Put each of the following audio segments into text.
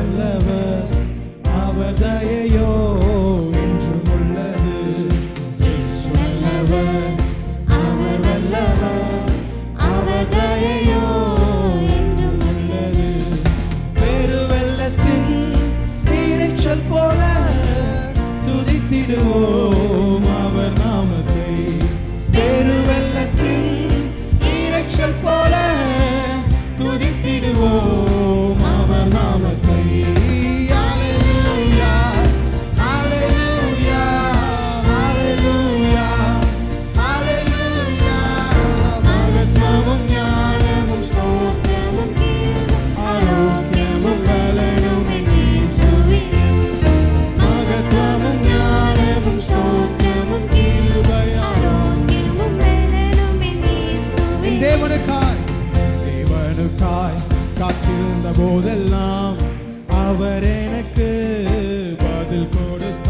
வல்லவர் அவர் தயையோ என்றும் உள்ளது. வல்லவர் அவர் வல்லவர் அவர் தயையோ என்றும் உள்ளது. பெரு வெள்ளத்தின் நீரைச்சல் போல துதித்திடுவோம். எனக்காய் காத்திருந்த போதெல்லாம் அவர் எனக்கு பதில் கொடுத்தார்.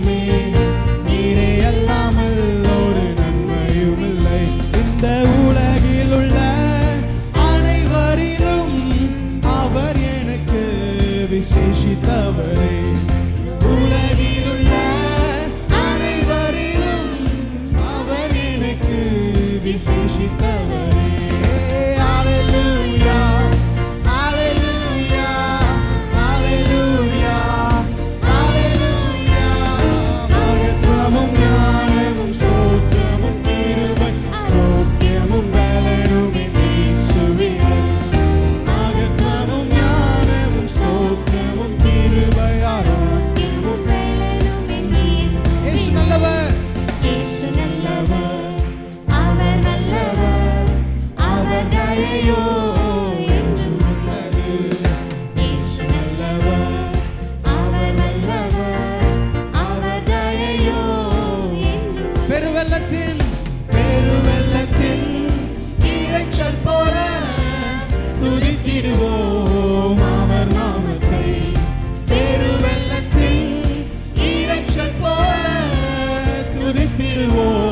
me. வெள்ளத்தின் பெரு வெள்ளத்தின் இரைச்சல் போல துதித்திடுவோம் அவர் நாமத்தை. பெரு வெள்ளத்தின் இரைச்சல் போல துதித்திடுவோம்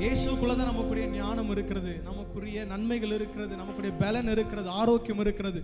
இயேசுக்குள்ளதான் நமக்குரிய ஞானம் இருக்கிறது நமக்குரிய நன்மைகள் இருக்கிறது நமக்குடைய பலன் இருக்கிறது ஆரோக்கியம் இருக்கிறது.